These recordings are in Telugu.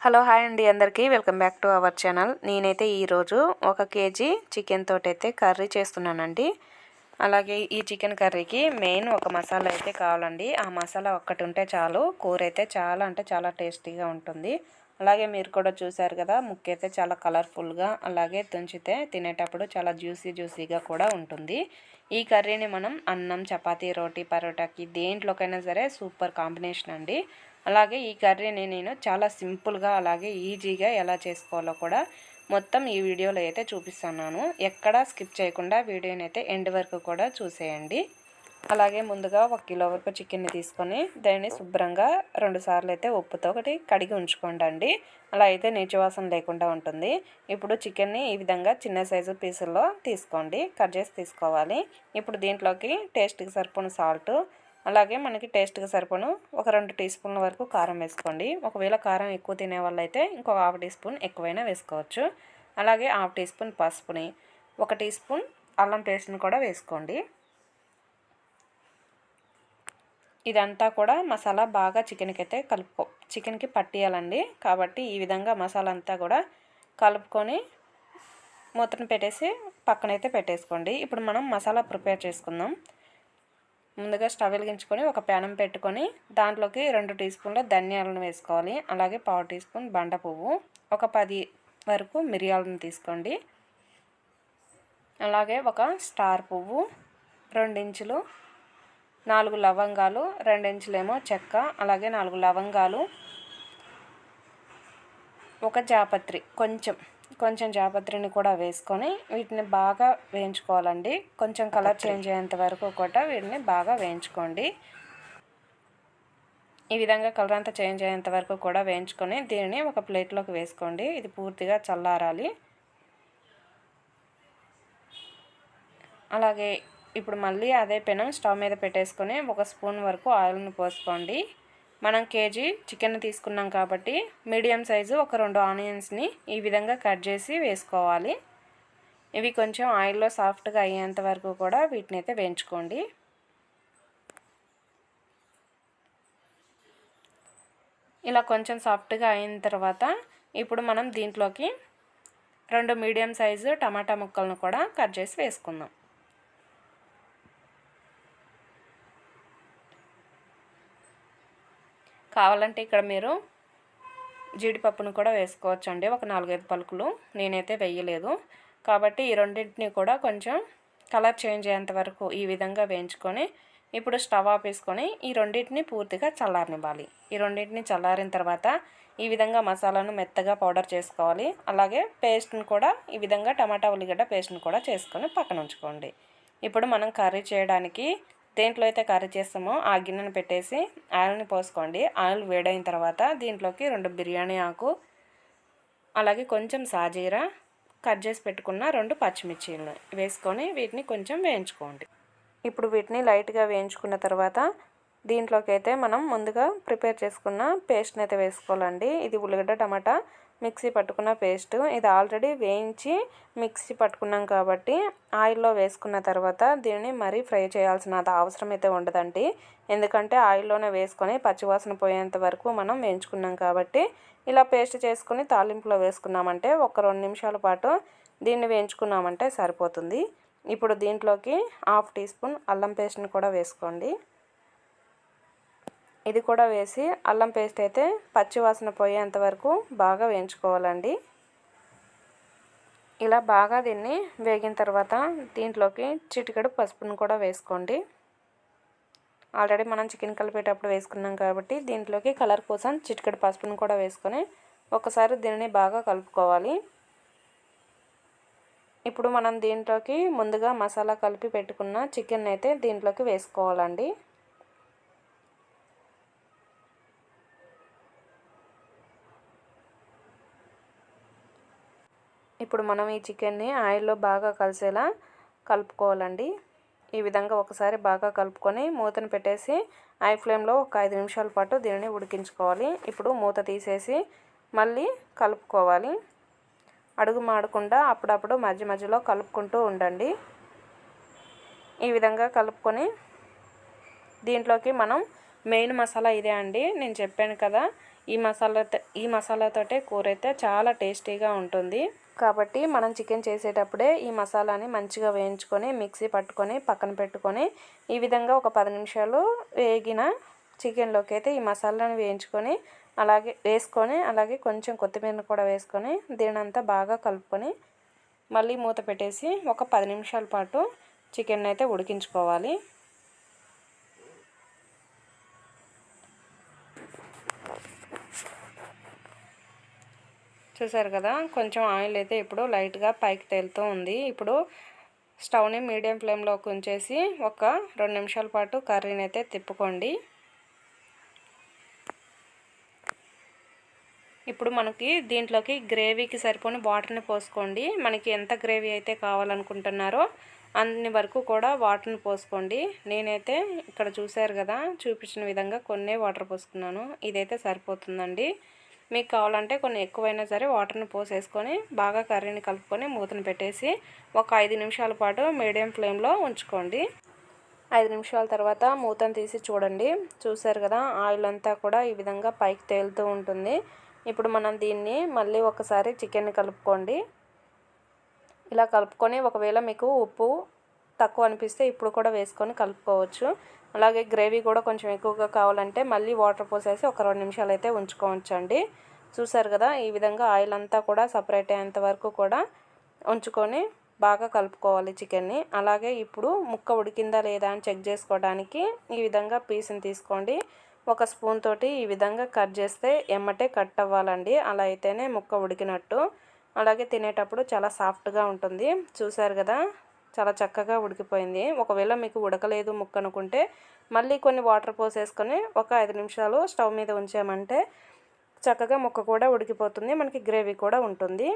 హలో హాయ్ అండి అందరికీ. Welcome back to our channel. నేనైతే ఈరోజు ఒక కేజీ చికెన్ తోటైతే కర్రీ చేస్తున్నానండి. అలాగే ఈ చికెన్ కర్రీకి మెయిన్ ఒక మసాలా అయితే కావాలండి. ఆ మసాలా ఒక్కటి ఉంటే చాలు. కూర అయితే చాలా అంటే చాలా టేస్టీగా ఉంటుంది. అలాగే మీరు కూడా చూసారు కదా ముక్క అయితే చాలా కలర్ఫుల్గా అలాగే తుంచితే తినేటప్పుడు చాలా జ్యూసీ జ్యూసీగా కూడా ఉంటుంది. ఈ కర్రీని మనం అన్నం చపాతీ రోటీ పరోటాకి దేంట్లోకైనా సరే సూపర్ కాంబినేషన్ అండి. అలాగే ఈ కర్రీని నేను చాలా సింపుల్గా అలాగే ఈజీగా ఎలా చేసుకోవాలో కూడా మొత్తం ఈ వీడియోలో అయితే చూపిస్తున్నాను. ఎక్కడా స్కిప్ చేయకుండా వీడియోని అయితే ఎండ్ వరకు కూడా చూసేయండి. అలాగే ముందుగా ఒక కిలో వరకు చికెన్ని తీసుకొని దాన్ని శుభ్రంగా రెండు సార్లు అయితే ఉప్పుతో ఒకటి కడిగి ఉంచుకోండి అలా అయితే నీచువాసన లేకుండా ఉంటుంది. ఇప్పుడు చికెన్ని ఈ విధంగా చిన్న సైజు పీసుల్లో తీసుకోండి. కట్ చేసి తీసుకోవాలి. ఇప్పుడు దీంట్లోకి టేస్ట్కి సరిపోయిన సాల్ట్ అలాగే మనకి టేస్ట్గా సరిపోను ఒక రెండు టీ స్పూన్ల వరకు కారం వేసుకోండి. ఒకవేళ కారం ఎక్కువ తినే వాళ్ళైతే ఇంకొక హాఫ్ టీ స్పూన్ ఎక్కువైనా వేసుకోవచ్చు. అలాగే హాఫ్ టీ స్పూన్ పసుపుని ఒక టీ స్పూన్ అల్లం పేస్ట్ని కూడా వేసుకోండి. ఇదంతా కూడా మసాలా బాగా చికెన్కి అయితే కలుపుకో చికెన్కి పట్టియాలండి. కాబట్టి ఈ విధంగా మసాలా అంతా కూడా కలుపుకొని మూతను పెట్టేసి పక్కనైతే పెట్టేసుకోండి. ఇప్పుడు మనం మసాలా ప్రిపేర్ చేసుకుందాం. ముందుగా స్టవ్ వెలిగించుకొని ఒక ప్యానం పెట్టుకొని దాంట్లోకి రెండు టీ స్పూన్ల ధనియాలను వేసుకోవాలి. అలాగే పావు టీ స్పూన్ బండ పువ్వు ఒక పది వరకు మిరియాలను తీసుకోండి. అలాగే ఒక స్టార్ పువ్వు రెండించులు నాలుగు లవంగాలు రెండించులేమో చెక్క అలాగే నాలుగు లవంగాలు ఒక జాపత్రి కొంచెం కొంచెం జాపత్రిని కూడా వేసుకొని వీటిని బాగా వేయించుకోవాలండి. కొంచెం కలర్ చేంజ్ అయ్యేంత వరకు కూడా వీటిని బాగా వేయించుకోండి. ఈ విధంగా కలర్ అంతా చేంజ్ అయ్యేంత వరకు కూడా వేయించుకొని దీనిని ఒక ప్లేట్లోకి వేసుకోండి. ఇది పూర్తిగా చల్లారాలి. అలాగే ఇప్పుడు మళ్ళీ అదే పెనం స్టవ్ మీద పెట్టేసుకొని ఒక స్పూన్ వరకు ఆయిల్ని పోసుకోండి. మనం కేజీ చికెన్ తీసుకున్నాం కాబట్టి మీడియం సైజు ఒక రెండు ఆనియన్స్ని ఈ విధంగా కట్ చేసి వేసుకోవాలి. ఇవి కొంచెం ఆయిల్లో సాఫ్ట్గా అయ్యేంత వరకు కూడా వీటిని అయితే వేయించుకోండి. ఇలా కొంచెం సాఫ్ట్గా అయిన తర్వాత ఇప్పుడు మనం దీంట్లోకి రెండు మీడియం సైజు టమాటా ముక్కలను కూడా కట్ చేసి వేసుకుందాం. కావాలంటే ఇక్కడ మీరు జీడిపప్పును కూడా వేసుకోవచ్చు అండి ఒక నాలుగైదు పలుకులు. నేనైతే వేయలేదు. కాబట్టి ఈ రెండింటిని కూడా కొంచెం కలర్ చేంజ్ అయ్యేంత వరకు ఈ విధంగా వేయించుకొని ఇప్పుడు స్టవ్ ఆపేసుకొని ఈ రెండింటిని పూర్తిగా చల్లారనివ్వాలి. ఈ రెండింటిని చల్లారిన తర్వాత ఈ విధంగా మసాలాను మెత్తగా పౌడర్ చేసుకోవాలి. అలాగే పేస్ట్ని కూడా ఈ విధంగా టమాటా ఉల్లిగడ్డ పేస్ట్ని కూడా చేసుకొని పక్కన ఉంచుకోండి. ఇప్పుడు మనం కర్రీ చేయడానికి దేంట్లో అయితే కర్రీ చేస్తామో ఆ గిన్నెను పెట్టేసి ఆయిల్ని పోసుకోండి. ఆయిల్ వేడైన తర్వాత దీంట్లోకి రెండు బిర్యానీ ఆకు అలాగే కొంచెం సాజీరా కట్ చేసి పెట్టుకున్న రెండు పచ్చిమిర్చీలు వేసుకొని వీటిని కొంచెం వేయించుకోండి. ఇప్పుడు వీటిని లైట్గా వేయించుకున్న తర్వాత దీంట్లోకి అయితే మనం ముందుగా ప్రిపేర్ చేసుకున్న పేస్ట్ని అయితే వేసుకోవాలండి. ఇది ఉల్లిగడ్డ టమాటా మిక్సీ పట్టుకున్న పేస్ట్. ఇది ఆల్రెడీ వేయించి మిక్సీ పట్టుకున్నాం కాబట్టి ఆయిల్లో వేసుకున్న తర్వాత దీన్ని మరీ ఫ్రై చేయాల్సిన అవసరం అయితే ఉండదండి. ఎందుకంటే ఆయిల్లోనే వేసుకొని పచ్చివాసన పోయేంత వరకు మనం వేయించుకున్నాం కాబట్టి ఇలా పేస్ట్ చేసుకుని తాలింపులో వేసుకున్నామంటే ఒక రెండు నిమిషాల పాటు దీన్ని వేయించుకున్నామంటే సరిపోతుంది. ఇప్పుడు దీంట్లోకి హాఫ్ టీ స్పూన్ అల్లం పేస్ట్ని కూడా వేసుకోండి. ఇది కూడా వేసి అల్లం పేస్ట్ అయితే పచ్చివాసన పోయేంత వరకు బాగా వేయించుకోవాలండి. ఇలా బాగా దీన్ని వేగిన తర్వాత దీంట్లోకి చిటికెడు పసుపును కూడా వేసుకోండి. ఆల్రెడీ మనం చికెన్ కలిపేటప్పుడు వేసుకున్నాం కాబట్టి దీంట్లోకి కలర్ కోసం చిటికెడు పసుపును కూడా వేసుకొని ఒకసారి దీనిని బాగా కలుపుకోవాలి. ఇప్పుడు మనం దీంట్లోకి ముందుగా మసాలా కలిపి పెట్టుకున్న చికెన్ అయితే దీంట్లోకి వేసుకోవాలండి. ఇప్పుడు మనం ఈ చికెన్ని ఆయిల్లో బాగా కలిసేలా కలుపుకోవాలండి. ఈ విధంగా ఒకసారి బాగా కలుపుకొని మూతను పెట్టేసి ఐ ఫ్లేమ్లో ఒక ఐదు నిమిషాల పాటు దీనిని ఉడికించుకోవాలి. ఇప్పుడు మూత తీసేసి మళ్ళీ కలుపుకోవాలి. అడుగు మాడకుండా అప్పుడప్పుడు మధ్య మధ్యలో కలుపుకుంటూ ఉండండి. ఈ విధంగా కలుపుకొని దీంట్లోకి మనం మెయిన్ మసాలా ఇదే అండి. నేను చెప్పాను కదా ఈ మసాలా ఈ మసాలాతోటే కూర అయితే చాలా టేస్టీగా ఉంటుంది. కాబట్టి మనం చికెన్ చేసేటప్పుడే ఈ మసాలాని మంచిగా వేయించుకొని మిక్సీ పట్టుకొని పక్కన పెట్టుకొని ఈ విధంగా ఒక పది నిమిషాలు వేగిన చికెన్లోకి అయితే ఈ మసాలాని వేయించుకొని అలాగే వేసుకొని అలాగే కొంచెం కొత్తిమీరను కూడా వేసుకొని దీనంతా బాగా కలుపుకొని మళ్ళీ మూత పెట్టేసి ఒక పది నిమిషాల పాటు చికెన్ అయితే ఉడికించుకోవాలి. చూసారు కదా కొంచెం ఆయిల్ అయితే ఇప్పుడు లైట్గా పైకి తేలుతూ ఉంది. ఇప్పుడు స్టవ్ని మీడియం ఫ్లేమ్లో ఉంచేసి ఒక రెండు నిమిషాల పాటు కర్రీని అయితే తిప్పుకోండి. ఇప్పుడు మనకి దీంట్లోకి గ్రేవీకి సరిపోని వాటర్ని పోసుకోండి. మనకి ఎంత గ్రేవీ అయితే కావాలనుకుంటున్నారో అన్ని వరకు కూడా వాటర్ని పోసుకోండి. నేనైతే ఇక్కడ చూశారు కదా చూపించిన విధంగా కొన్ని వాటర్ పోసుకున్నాను. ఇదైతే సరిపోతుందండి. మీకు కావాలంటే కొన్ని ఎక్కువైనా సరే వాటర్ని పోసేసుకొని బాగా కర్రీని కలుపుకొని మూతను పెట్టేసి ఒక ఐదు నిమిషాల పాటు మీడియం ఫ్లేమ్లో ఉంచుకోండి. ఐదు నిమిషాల తర్వాత మూతను తీసి చూడండి. చూసారు కదా ఆయిల్ అంతా కూడా ఈ విధంగా పైకి తేలుతూ ఉంటుంది. ఇప్పుడు మనం దీన్ని మళ్ళీ ఒకసారి చికెన్ కలుపుకోండి. ఇలా కలుపుకొని ఒకవేళ మీకు ఉప్పు తక్కువ అనిపిస్తే ఇప్పుడు కూడా వేసుకొని కలుపుకోవచ్చు. అలాగే గ్రేవీ కూడా కొంచెం ఎక్కువగా కావాలంటే మళ్ళీ వాటర్ పోసేసి ఒక రెండు నిమిషాలు అయితే ఉంచుకోవచ్చు అండి చూసారు కదా ఈ విధంగా ఆయిల్ అంతా కూడా సపరేట్ అయ్యేంత వరకు కూడా ఉంచుకొని బాగా కలుపుకోవాలి చికెన్ని. అలాగే ఇప్పుడు ముక్క ఉడికిందా లేదా అని చెక్ చేసుకోవడానికి ఈ విధంగా పీస్ని తీసుకోండి. ఒక స్పూన్ తోటి ఈ విధంగా కట్ చేస్తే ఎమ్మటే కట్ అవ్వాలండి. అలా అయితేనే ముక్క ఉడికినట్టు. అలాగే తినేటప్పుడు చాలా సాఫ్ట్గా ఉంటుంది. చూసారు కదా చాలా చక్కగా ఉడికిపోయింది. ఒకవేళ మీకు ఉడకలేదు ముక్క అనుకుంటే మళ్ళీ కొన్ని వాటర్ పోసేసుకొని ఒక ఐదు నిమిషాలు స్టవ్ మీద ఉంచామంటే చక్కగా ముక్క కూడా ఉడికిపోతుంది. మనకి గ్రేవీ కూడా ఉంటుంది.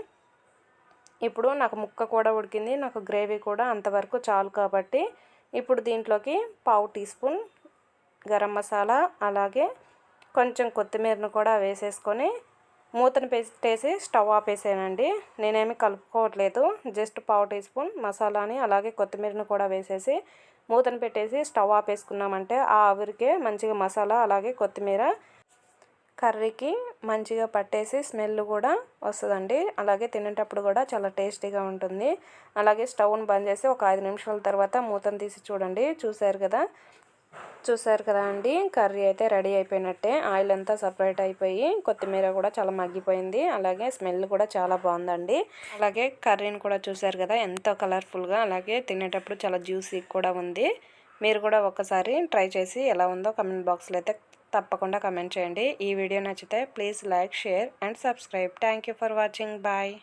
ఇప్పుడు నాకు ముక్క కూడా ఉడికింది. నాకు గ్రేవీ కూడా అంతవరకు చాలు కాబట్టి ఇప్పుడు దీంట్లోకి పావు టీ స్పూన్ గరం మసాలా అలాగే కొంచెం కొత్తిమీరను కూడా వేసేసుకొని మూతను పెట్టేసి స్టవ్ ఆపేసానండి. నేనేమి కలుపుకోవట్లేదు. జస్ట్ పావు టీ స్పూన్ మసాలాని అలాగే కొత్తిమీరను కూడా వేసేసి మూతను పెట్టేసి స్టవ్ ఆపేసుకున్నామంటే ఆ ఆవిరికే మంచిగా మసాలా అలాగే కొత్తిమీర కర్రీకి మంచిగా పట్టేసి స్మెల్ కూడా వస్తుందండి. అలాగే తినేటప్పుడు కూడా చాలా టేస్టీగా ఉంటుంది. అలాగే స్టవ్ని బంద్ చేసి ఒక ఐదు నిమిషాల తర్వాత మూతను తీసి చూడండి. చూసారు కదా? చూసారు కదా అండి కర్రీ అయితే రెడీ అయిపోయినట్టే. ఆయిల్ అంతా సపరేట్ అయిపోయి కొత్తిమీర కూడా చాలా మగ్గిపోయింది. అలాగే స్మెల్ కూడా చాలా బాగుందండి. అలాగే కర్రీని కూడా చూసారు కదా ఎంతో కలర్ఫుల్గా. అలాగే తినేటప్పుడు చాలా జ్యూసీ కూడా ఉంది. మీరు కూడా ఒకసారి ట్రై చేసి ఎలా ఉందో కమెంట్ బాక్స్లో అయితే తప్పకుండా కమెంట్ చేయండి. ఈ వీడియో నచ్చితే please like share and subscribe. Thank for watching. Bye.